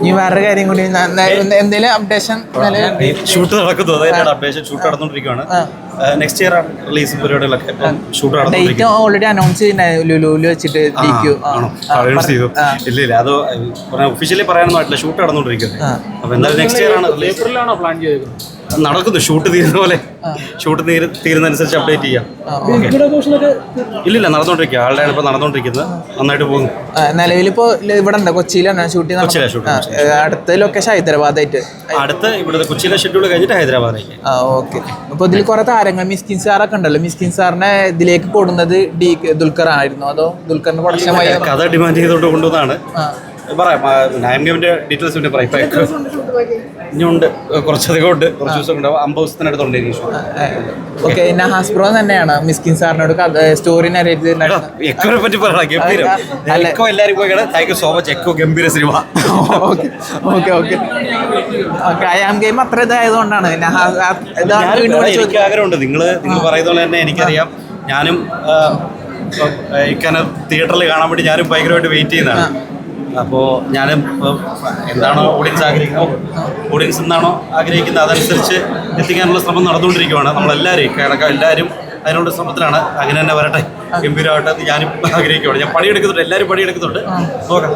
ഇനി വേറൊരു കാര്യം കൂടി എന്തെങ്കിലും അപ്ഡേഷൻ ഷൂട്ട് നടക്കുന്നു. അതായത് അപ്ഡേഷൻ ഷൂട്ട് നടന്നുകൊണ്ടിരിക്കുകയാണ് നെക്സ്റ്റ് ഇയർ റിലീസ് പരിപാടികളൊക്കെ. ഷൂട്ട് ഡേറ്റ് ഓൾറെഡി അനൗൺസ് ലുലുവിൽ വെച്ചിട്ട് ഇല്ല ഇല്ല. അത് ഒഫീഷ്യലി പറയാനൊന്നും ആയിട്ടില്ല. ഷൂട്ട് നടന്നുകൊണ്ടിരിക്കുന്നത്. അപ്പൊ എന്തായാലും നെക്സ്റ്റ് ഇയർ ആണ് റിലീസ് ഏപ്രിലാണോ പ്ലാൻ ചെയ്തേക്കുന്നത്? നടക്കുന്നു. ഷൂട്ട് തീരുന്ന പോലെ. ഷൂട്ട് തീരുന്ന തീരുന്നതനുസരിച്ച് അപ്ഡേറ്റ് ചെയ്യാം. ഇല്ലില്ല നടന്നുകൊണ്ടിരിക്കുക ആളുടെ ഇപ്പൊ നടന്നുകൊണ്ടിരിക്കുന്നത് നന്നായിട്ട് പോകുന്നു. ആ, നിലവിലിപ്പോ ഇവിടെ ഉണ്ട് കൊച്ചിയിലാണ് ഷൂട്ട് ചെയ്യുന്നത്? അടുത്ത ലൊക്കേഷൻ ഹൈദരാബാദായിട്ട്. അടുത്ത ഇവിടുത്തെ കൊച്ചിയിലെ ഷെഡ്യൂൾ കഴിഞ്ഞിട്ട് ഹൈദരാബാദിലേക്ക് ആ ഓക്കെ. അപ്പൊ ഇതിൽ കുറെ താരങ്ങൾ മിസ്കിൻ സാറൊക്കെ ഉണ്ടല്ലോ. മിസ്കിൻ സാറിനെ ഇതിലേക്ക് കൊടുന്നത് ഡി ദുൽഖർ ആയിരുന്നു അതോ ദുൽഖറിന്റെ പ്രൊഡക്ഷൻ കഥ ഡിമാൻഡ് ചെയ്തുകൊണ്ട് കൊണ്ടുവന്നാണ് ആ. പറയാം. നയൻ ഗെയിമിന്റെ ഡീറ്റെയിൽസ് പിന്നെ പറയാം ഇനിയുണ്ട് കുറച്ചധികം ഉണ്ട് കുറച്ച് ദിവസം ഉണ്ടാവും. അമ്പത് ദിവസത്തിനടുത്തുണ്ട് ഷോ ഓക്കെ നഹാസ് ബ്രോ തന്നെയാണ്. മിസ്കിൻ സാറിനോട് സ്റ്റോറി എക്കോനെ പറ്റി പറയണം ഗംഭീരം. എക്കോ എല്ലാവരും പോയി thank you so much echo ഗംഭീര സിനിമ. ഓക്കെ ഓക്കെ ഓക്കെ ഓക്കെ ആം ഗെയിം അത്ര ഇതായതുകൊണ്ടാണ്. എനിക്ക് ആഗ്രഹമുണ്ട്. നിങ്ങൾ നിങ്ങൾ പറയുന്ന പോലെ തന്നെ എനിക്കറിയാം. ഞാനും ഇക്കാനെ തിയേറ്ററിൽ കാണാൻ വേണ്ടി ഞാനും ഭയങ്കരമായിട്ട് വെയിറ്റ് ചെയ്യുന്നതാണ്. അപ്പോൾ ഞാൻ എന്താണോ ഓഡിയൻസ് ആഗ്രഹിക്കുന്നത് ഓഡിയൻസ് എന്താണോ ആഗ്രഹിക്കുന്നത് അതനുസരിച്ച് എത്തിക്കാനുള്ള ശ്രമം നടന്നുകൊണ്ടിരിക്കുകയാണ് നമ്മളെല്ലാവരെയും കേരളക്കാർ എല്ലാവരും അതിനുള്ള ശ്രമത്തിലാണ്. അങ്ങനെ തന്നെ വരട്ടെ. ഗംഭീരമായിട്ട് എന്ന് ഞാനും ആഗ്രഹിക്കുകയാണ്. ഞാൻ പണിയെടുക്കുന്നുണ്ട് എല്ലാവരും പണിയെടുക്കുന്നുണ്ട്. നോക്കാം.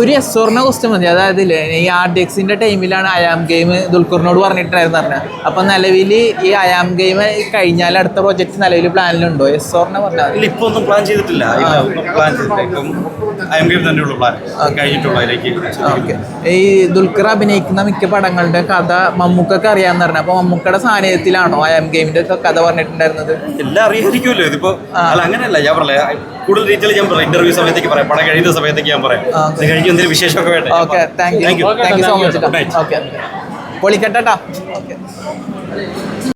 ഒരു എസ്സോറിനെ ക്വസ്റ്റ്യൻ മതി. അതായത് ഈ ആർ ഡി എക്സിന്റെ ടൈമിലാണ് അയാം ഗെയിം ദുൽഖറിനോട് പറഞ്ഞിട്ടുണ്ടായിരുന്നു പറഞ്ഞത് അപ്പൊ നിലവിൽ ഈ അയാം ഗെയിം കഴിഞ്ഞാൽ അടുത്ത പ്രോജക്റ്റ് നിലവിൽ പ്ലാനിലുണ്ടോ പറഞ്ഞാൽ മതി. ഇല്ല ഇപ്പൊ ഒന്നും പ്ലാൻ ചെയ്തിട്ടില്ല. പ്ലാൻ ചെയ്തിട്ടില്ല എം ഗെയിം തന്നെയുള്ള പ്ലാൻ കഴിഞ്ഞിട്ടുള്ള അതിലേക്ക്. ഈ ദുൽഖർ അഭിനയിക്കുന്ന മിക്ക പടങ്ങളുടെ കഥ മമ്മൂക്കൊക്കെ അറിയാന്ന് പറഞ്ഞു. അപ്പൊ മമ്മൂക്കയുടെ സാന്നിധ്യത്തിലാണോ അയാം ഗെയിമിന്റെ കഥ പറഞ്ഞിട്ടുണ്ടായിരുന്നത്? എല്ലാം അറിയാതിരിക്കുമല്ലോ ഇതിപ്പോ അങ്ങനെയല്ല. ഞാൻ പറയാം കൂടുതൽ ഡീറ്റെയിൽ ഞാൻ പറയാം. ഇന്റർവ്യൂ സമയത്തേക്ക് പറയാം. പടം കഴിയുന്ന സമയത്തേക്ക് ഞാൻ പറയാം. ഇത് കഴിഞ്ഞ് എന്തെങ്കിലും വിശേഷമൊക്കെ വേണ്ടേ? Okay thank you thank you so much okay പൊളിക്കട്ടെട്ടാ okay